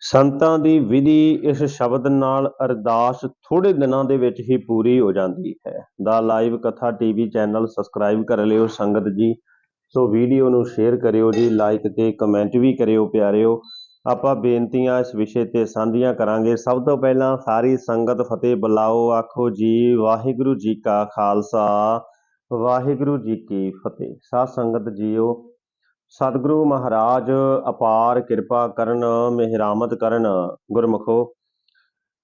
ਸੰਤਾਂ ਦੀ ਵਿਧੀ ਇਸ ਸ਼ਬਦ ਨਾਲ ਅਰਦਾਸ ਥੋੜੇ ਦਿਨਾਂ ਦੇ ਵਿੱਚ ਹੀ ਪੂਰੀ ਹੋ ਜਾਂਦੀ ਹੈ। ਦਾ ਲਾਈਵ ਕਥਾ ਟੀਵੀ ਚੈਨਲ ਸਬਸਕ੍ਰਾਈਬ ਕਰ ਲਿਓ ਸੰਗਤ ਜੀ। ਸੋ ਵੀਡੀਓ ਨੂੰ ਸ਼ੇਅਰ ਕਰਿਓ ਜੀ ਲਾਈਕ ਤੇ ਕਮੈਂਟ ਵੀ ਕਰਿਓ ਪਿਆਰਿਓ। ਆਪਾਂ ਬੇਨਤੀਆਂ ਇਸ ਵਿਸ਼ੇ ਤੇ ਸਾਂਝੀਆਂ ਕਰਾਂਗੇ। ਸਭ ਤੋਂ ਪਹਿਲਾਂ ਸਾਰੀ ਸੰਗਤ ਫਤਿਹ ਬੁਲਾਓ, ਆਖੋ ਜੀ, ਵਾਹਿਗੁਰੂ ਜੀ ਕਾ ਖਾਲਸਾ, ਵਾਹਿਗੁਰੂ ਜੀ ਕੀ ਫਤਿਹ। ਸਾਧ ਸੰਗਤ ਜੀਓ ਸਤਿਗੁਰੂ ਮਹਾਰਾਜ, ਅਪਾਰ ਕਿਰਪਾ ਕਰਨ, ਮਿਹਰਾਮਤ ਕਰਨ ਗੁਰਮਖੋ।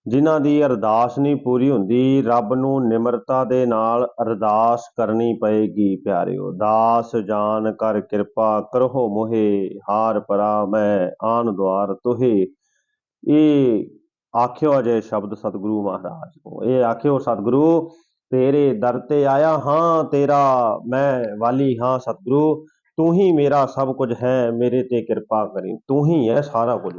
ਜਿਨ੍ਹਾਂ ਦੀ ਅਰਦਾਸ ਨਹੀਂ ਪੂਰੀ ਹੁੰਦੀ, ਰੱਬ ਨੂੰ ਨਿਮਰਤਾ ਦੇ ਨਾਲ ਅਰਦਾਸ ਕਰਨੀ ਪਏਗੀ, ਪਿਆਰਿਓ। ਦਾਸ ਜਾਨ ਕਰ ਕਿਰਪਾ ਕਰੋ ਮੋਹੇ, ਹਾਰ ਪਰਾ ਮੈਂ ਆਨ ਦੁਆਰ ਤੁਹੇ। ਇਹ ਆਖਿਓ ਅਜੇ ਸ਼ਬਦ ਸਤਿਗੁਰੂ ਮਹਾਰਾਜ ਨੂੰ ਇਹ ਆਖਿਓ, ਸਤਿਗੁਰੂ, ਤੇਰੇ ਦਰ ਤੇ ਆਇਆ ਹਾਂ, ਤੇਰਾ ਮੈਂ ਵਾਲੀ ਹਾਂ, ਸਤਿਗੁਰੂ। ਤੂੰ ਹੀ ਮੇਰਾ ਸਭ ਕੁਝ ਹੈ, ਮੇਰੇ ਤੇ ਕਿਰਪਾ ਕਰੀ। ਤੂੰ ਹੀ ਹੈ ਸਾਰਾ ਕੁਝ।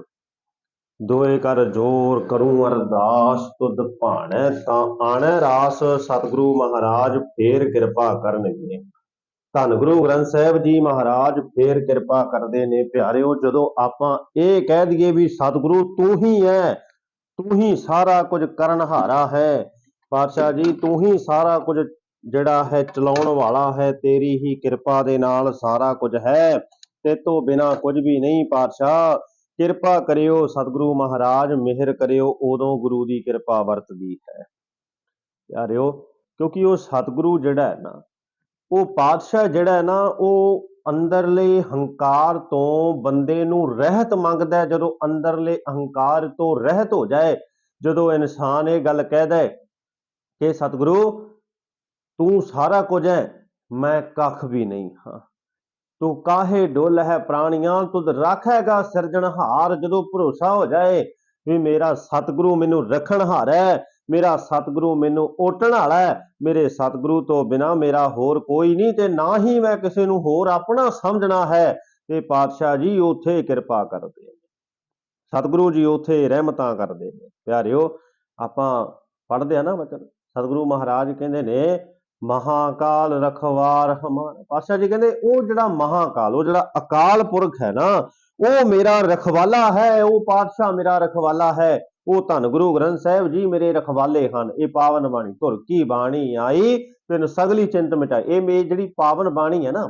ਦੋਏ ਕਰ ਜੋਰ ਕਰੂੰ ਅਰਦਾਸ, ਤੁਧ ਭਾਣੈ ਤਾਂ ਆਣੈ ਰਾਸ। ਸਤਿਗੁਰੂ ਮਹਾਰਾਜ, ਫੇਰ ਕਿਰਪਾ ਕਰਨਗੇ। ਧੰਨ ਗੁਰੂ ਗ੍ਰੰਥ ਸਾਹਿਬ ਜੀ ਮਹਾਰਾਜ, ਫੇਰ ਕਿਰਪਾ ਕਰਦੇ ਨੇ। ਪਿਆਰਿਓ, ਜਦੋਂ ਆਪਾਂ ਇਹ ਕਹਿ ਦਈਏ ਵੀ ਸਤਿਗੁਰੂ ਤੂੰ ਹੀ ਹੈ, ਤੂੰ ਹੀ ਸਾਰਾ ਕੁਝ ਕਰਨਹਾਰਾ ਹੈ। ਪਾਤਸ਼ਾਹ ਜੀ, ਤੂੰ ਹੀ ਸਾਰਾ ਕੁਝ ਜਿਹੜਾ ਹੈ ਚਲਾਉਣ ਵਾਲਾ ਹੈ, ਤੇਰੀ ਹੀ ਕਿਰਪਾ ਦੇ ਨਾਲ ਸਾਰਾ ਕੁਝ ਹੈ। ਤੇ ਤੋਂ ਬਿਨਾ ਕੁਝ ਵੀ ਨਹੀਂ ਪਾਤਸ਼ਾਹ। ਕਿਰਪਾ ਕਰਿਓ ਸਤਿਗੁਰੂ ਮਹਾਰਾਜ, ਮਿਹਰ ਕਰਿਓ, ਉਦੋਂ ਗੁਰੂ ਦੀ ਕਿਰਪਾ ਵਰਤਦੀ ਹੈ। ਪਿਆਰਿਓ, ਕਿਉਂਕਿ ਉਹ ਸਤਿਗੁਰੂ ਜਿਹੜਾ ਹੈ ਨਾ, ਉਹ ਪਾਤਸ਼ਾਹ ਜਿਹੜਾ ਹੈ ਨਾ, ਉਹ ਅੰਦਰਲੇ ਹੰਕਾਰ ਤੋਂ ਬੰਦੇ ਨੂੰ ਰਹਿਤ ਮੰਗਦਾ ਹੈ। ਜਦੋਂ ਅੰਦਰਲੇ ਅਹੰਕਾਰ ਤੋਂ ਰਹਿਤ ਹੋ ਜਾਏ, ਜਦੋਂ ਇਨਸਾਨ ਇਹ ਗੱਲ ਕਹਿਦਾ ਕਿ ਸਤਿਗੁਰੂ ਤੂੰ ਸਾਰਾ ਕੁਝ ਹੈ, ਮੈਂ ਕੱਖ ਵੀ ਨਹੀਂ ਹਾਂ। ਤੂੰ ਕਾਹੇ ਡੋਲ ਹੈ ਪ੍ਰਾਣੀਆਂ, ਤੁਧ ਰੱਖੇਗਾ ਸਿਰਜਣਹਾਰ ਜਦੋਂ ਭਰੋਸਾ ਹੋ ਜਾਏ ਵੀ ਮੇਰਾ ਸਤਿਗੁਰੂ ਮੈਨੂੰ ਰੱਖਣਹਾਰ ਹੈ, ਮੇਰਾ ਸਤਿਗੁਰੂ ਮੈਨੂੰ ਓਟਣ ਵਾਲਾ ਹੈ, ਮੇਰੇ ਸਤਿਗੁਰੂ ਤੋਂ ਬਿਨਾ ਮੇਰਾ ਹੋਰ ਕੋਈ ਨਹੀਂ ਤੇ ਨਾ ਹੀ ਮੈਂ ਕਿਸੇ ਨੂੰ ਹੋਰ ਆਪਣਾ ਸਮਝਣਾ ਹੈ। ਤੇ ਪਾਤਸ਼ਾਹ ਜੀ ਉਥੇ ਕਿਰਪਾ ਕਰਦੇ ਨੇ। ਸਤਿਗੁਰੂ ਜੀ ਉਥੇ ਰਹਿਮਤਾਂ ਕਰਦੇ ਨੇ। ਪਿਆਰਿਓ, ਆਪਾਂ ਪੜ੍ਹਦੇ ਆ ਨਾ ਵਚਨ। ਸਤਿਗੁਰੂ ਮਹਾਰਾਜ ਕਹਿੰਦੇ ਨੇ ਮਹਾਕਾਲ ਰਖਵਾਰ ਹਮਾਰਾ ਪਾਤਸ਼ਾਹ ਜੀ ਕਹਿੰਦੇ, ਉਹ ਜਿਹੜਾ ਮਹਾਕਾਲ, ਉਹ ਜਿਹੜਾ ਅਕਾਲ ਪੁਰਖ ਹੈ ਨਾ, ਉਹ ਮੇਰਾ ਰਖਵਾਲਾ ਹੈ, ਉਹ ਪਾਤਸ਼ਾਹ ਮੇਰਾ ਰਖਵਾਲਾ ਹੈ। ਉਹ ਧੰਨ ਗੁਰੂ ਗ੍ਰੰਥ ਸਾਹਿਬ ਜੀ ਮੇਰੇ ਰਖਵਾਲੇ ਹਨ। ਇਹ ਪਾਵਨ ਬਾਣੀ, ਧੁਰ ਕੀ ਬਾਣੀ ਆਈ ਤੈਨੂੰ ਸਗਲੀ ਚਿੰਤ ਮਿਟਾਈ। ਇਹ ਮੇ ਜਿਹੜੀ ਪਾਵਨ ਬਾਣੀ ਹੈ ਨਾ,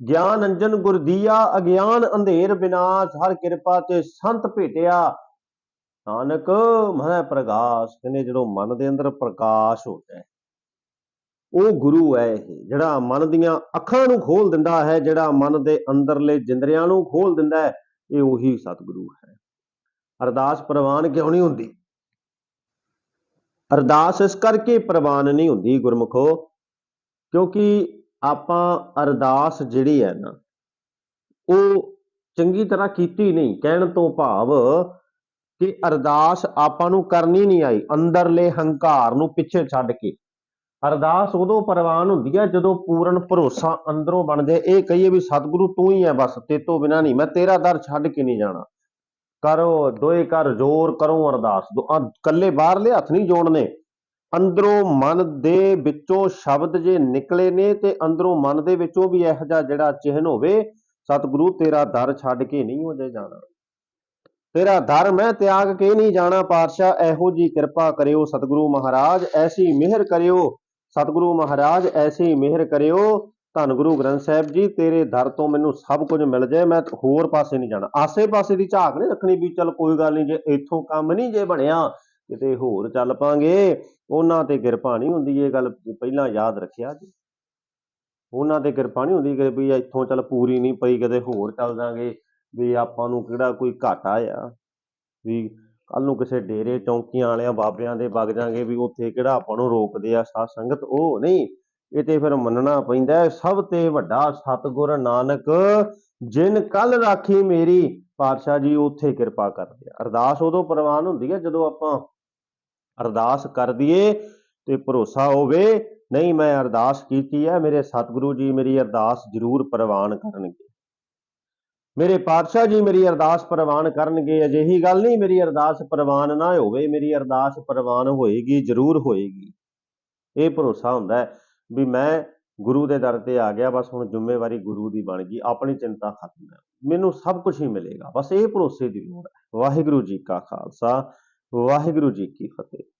ਗਿਆਨ ਅੰਜਨ ਗੁਰਦੀਆ ਅਗਿਆਨ ਅੰਧੇਰ ਵਿਨਾਸ਼ ਹਰ ਕਿਰਪਾ ਤੇ ਸੰਤ ਭੇਟਿਆ। ਨਾਨਕ ਮਨ ਪ੍ਰਕਾਸ਼ ਕਹਿੰਦੇ ਜਦੋਂ ਮਨ ਦੇ ਅੰਦਰ ਪ੍ਰਕਾਸ਼ ਹੋ ਜਾਏ। ਉਹ ਗੁਰੂ ਹੈ ਇਹ, ਜਿਹੜਾ ਮਨ ਦੀਆਂ ਅੱਖਾਂ ਨੂੰ ਖੋਲ ਦਿੰਦਾ ਹੈ, ਜਿਹੜਾ ਮਨ ਦੇ ਅੰਦਰਲੇ ਜਿੰਦਰਿਆਂ ਨੂੰ ਖੋਲ ਦਿੰਦਾ ਹੈ, ਇਹ ਉਹੀ ਸਤਿਗੁਰੂ ਹੈ। ਅਰਦਾਸ ਪ੍ਰਵਾਨ ਕਿਉਂ ਨਹੀਂ ਹੁੰਦੀ? ਅਰਦਾਸ ਇਸ ਕਰਕੇ ਪ੍ਰਵਾਨ ਨਹੀਂ ਹੁੰਦੀ ਗੁਰਮੁਖੋ, ਕਿਉਂਕਿ ਆਪਾਂ ਅਰਦਾਸ ਜਿਹੜੀ ਹੈ ਨਾ, ਉਹ ਚੰਗੀ ਤਰ੍ਹਾਂ ਕੀਤੀ ਨਹੀਂ, ਕਹਿਣ ਤੋਂ ਭਾਵ ਕਿ ਅਰਦਾਸ ਆਪਾਂ ਨੂੰ ਕਰਨੀ ਨਹੀਂ ਆਈ, ਅੰਦਰਲੇ ਹੰਕਾਰ ਨੂੰ ਪਿੱਛੇ ਛੱਡ ਕੇ। ਅਰਦਾਸ ਉਦੋਂ ਪ੍ਰਵਾਨ ਹੁੰਦੀ ਹੈ ਜਦੋਂ ਪੂਰਨ ਭਰੋਸਾ ਅੰਦਰੋਂ ਬਣ ਜਾਏ ਇਹ ਕਹੀਏ ਵੀ ਸਤਿਗੁਰੂ ਤੂੰ ਹੀ ਹੈ ਬਸ, ਤੇ ਤੋਂ ਬਿਨਾ ਨਹੀਂ। ਮੈਂ ਤੇਰਾ ਦਰ ਛੱਡ ਕੇ ਨਹੀਂ ਜਾਣਾ। ਕਰੋ, ਦੋਏ ਕਰ ਜ਼ੋਰ ਕਰੋ ਅਰਦਾਸ। ਕੱਲੇ ਬਾਹਰਲੇ ਹੱਥ ਨਹੀਂ ਜੋੜਨੇ। ਅੰਦਰੋਂ ਮਨ ਦੇ ਵਿੱਚੋਂ ਸ਼ਬਦ ਜੇ ਨਿਕਲੇ ਨੇ, ਤੇ ਅੰਦਰੋਂ ਮਨ ਦੇ ਵਿੱਚੋਂ ਵੀ ਇਹੋ ਜਿਹਾ ਜਿਹੜਾ ਚਿਹਨ ਹੋਵੇ, ਸਤਿਗੁਰੂ ਤੇਰਾ ਦਰ ਛੱਡ ਕੇ ਨਹੀਂ ਹੋ ਜਾਣਾ। ਤੇਰਾ ਦਰ ਮੈਂ ਤਿਆਗ ਕੇ ਨਹੀਂ ਜਾਣਾ, ਪਾਤਸ਼ਾਹ। ਇਹੋ ਜੀ ਕਿਰਪਾ ਕਰਿਓ ਸਤਿਗੁਰੂ ਮਹਾਰਾਜ। ਐਸੀ ਮਿਹਰ ਕਰਿਓ। ਸਤਿਗੁਰੂ ਮਹਾਰਾਜ, ਐਸੀ ਮਿਹਰ ਕਰਿਓ। ਧੰਨ ਗੁਰੂ ਗ੍ਰੰਥ ਸਾਹਿਬ ਜੀ, ਤੇਰੇ ਦਰ ਤੋਂ ਮੈਨੂੰ ਸਭ ਕੁਝ ਮਿਲ ਜਾਏ, ਮੈਂ ਹੋਰ ਪਾਸੇ ਨਹੀਂ ਜਾਣਾ। ਆਸੇ-ਪਾਸੇ ਦੀ ਝਾਕ ਨਹੀਂ ਰੱਖਣੀ ਵੀ ਚਲ ਕੋਈ ਗੱਲ ਨਹੀਂ, ਜੇ ਇੱਥੋਂ ਕੰਮ ਨਹੀਂ ਜੇ ਬਣਿਆ, ਕਿਤੇ ਹੋਰ ਚੱਲ ਪਾਂਗੇ। ਉਹਨਾਂ ਤੇ ਕਿਰਪਾ ਨਹੀਂ ਹੁੰਦੀ ਇਹ ਗੱਲ ਪਹਿਲਾਂ ਯਾਦ ਰੱਖਿਆ ਜੀ। ਉਹਨਾਂ ਤੇ ਕਿਰਪਾ ਨਹੀਂ ਹੁੰਦੀ ਕਿ ਵੀ ਇੱਥੋਂ ਚੱਲ ਪੂਰੀ ਨਹੀਂ ਪਈ, ਕਿਤੇ ਹੋਰ ਚੱਲ ਜਾਾਂਗੇ। ਵੀ ਆਪਾਂ ਨੂੰ ਕਿਹੜਾ ਕੋਈ ਘਾਟਾ ਆ। ਵੀ ਕੱਲ ਨੂੰ ਕਿਸੇ ਡੇਰੇ ਚੌਂਕੀਆਂ ਵਾਲਿਆਂ, ਬਾਬਿਆਂ ਦੇ ਵਗ ਜਾਾਂਗੇ ਵੀ ਉੱਥੇ ਕਿਹੜਾ ਆਪਾਂ ਨੂੰ ਰੋਕਦੇ ਆ ਸਾਧ ਸੰਗਤ? ਉਹ ਨਹੀਂ, ਇਹ ਤੇ ਫਿਰ ਮੰਨਣਾ ਪੈਂਦਾ ਸਭ ਤੇ ਵੱਡਾ ਸਤਗੁਰ ਨਾਨਕ ਜਿਨ ਕੱਲ ਰਾਖੀ ਮੇਰੀ, ਪਾਤਸ਼ਾਹ ਜੀ ਉੱਥੇ ਕਿਰਪਾ ਕਰਦੇ ਆ। ਅਰਦਾਸ ਉਦੋਂ ਪ੍ਰਵਾਨ ਹੁੰਦੀ ਹੈ ਜਦੋਂ ਆਪਾਂ ਅਰਦਾਸ ਕਰ ਦਈਏ ਤੇ ਭਰੋਸਾ ਹੋਵੇ, ਨਹੀਂ ਮੈਂ ਅਰਦਾਸ ਕੀਤੀ ਹੈ, ਮੇਰੇ ਸਤਿਗੁਰੂ ਜੀ ਮੇਰੀ ਅਰਦਾਸ ਜ਼ਰੂਰ ਪ੍ਰਵਾਨ ਕਰਨਗੇ। ਮੇਰੇ ਪਾਤਸ਼ਾਹ ਜੀ ਮੇਰੀ ਅਰਦਾਸ ਪ੍ਰਵਾਨ ਕਰਨਗੇ, ਅਜਿਹੀ ਗੱਲ ਨਹੀਂ, ਮੇਰੀ ਅਰਦਾਸ ਪ੍ਰਵਾਨ ਨਾ ਹੋਵੇ, ਮੇਰੀ ਅਰਦਾਸ ਪ੍ਰਵਾਨ ਹੋਏਗੀ, ਜ਼ਰੂਰ ਹੋਏਗੀ। ਇਹ ਭਰੋਸਾ ਹੁੰਦਾ ਵੀ ਮੈਂ ਗੁਰੂ ਦੇ ਦਰ ਤੇ ਆ ਗਿਆ, ਬਸ ਹੁਣ ਜ਼ਿੰਮੇਵਾਰੀ ਗੁਰੂ ਦੀ ਬਣ ਗਈ, ਆਪਣੀ ਚਿੰਤਾ ਖਤਮ ਹੈ। ਮੈਨੂੰ ਸਭ ਕੁਝ ਹੀ ਮਿਲੇਗਾ, ਬਸ ਇਹ ਭਰੋਸੇ ਦੀ ਲੋੜ ਹੈ। ਵਾਹਿਗੁਰੂ ਜੀ ਕਾ ਖਾਲਸਾ, ਵਾਹਿਗੁਰੂ ਜੀ ਕੀ ਫਤਿਹ।